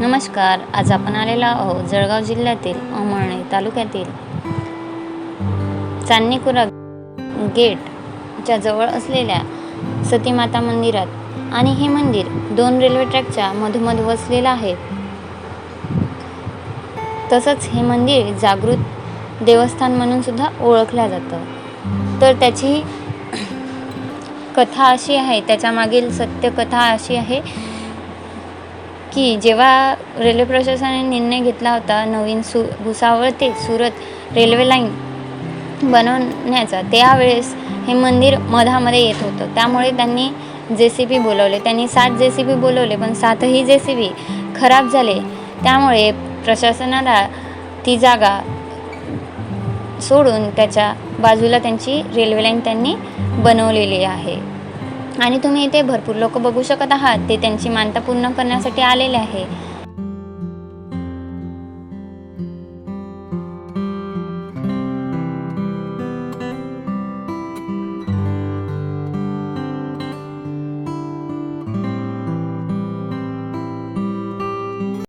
नमस्कार आज आपण आलेलो आहोत जळगाव जिल्ह्यातील अमळणे तालुक्यातील चांदणीकुरा गेटच्या जवळ असलेल्या सतीमाता मंदिरात. आणि हे मंदिर दोन रेल्वे ट्रॅकच्या मधोमध वसलेलं आहे. तसंच हे मंदिर जागृत देवस्थान म्हणून सुद्धा ओळखलं जातं. तर त्याची कथा अशी आहे त्याच्यामागील सत्यकथा अशी आहे की जेव्हा रेल्वे प्रशासनाने निर्णय घेतला होता नवीन सु भुसावळ ते सुरत रेल्वे लाईन बनवण्याचा त्यावेळेस हे मंदिर मधामध्ये येत होतं. त्यामुळे त्यांनी जे सी बी बोलवले. त्यांनी सात जे सी बी बोलवले पण सातही जे सी बी खराब झाले. त्यामुळे प्रशासनाला ती जागा सोडून त्याच्या बाजूला त्यांची रेल्वे लाईन त्यांनी बनवलेली आहे. आणि तुम्ही इथे भरपूर लोक बघू शकत आहात. ते त्यांची मानता पूर्ण करण्यासाठी आलेले आहे.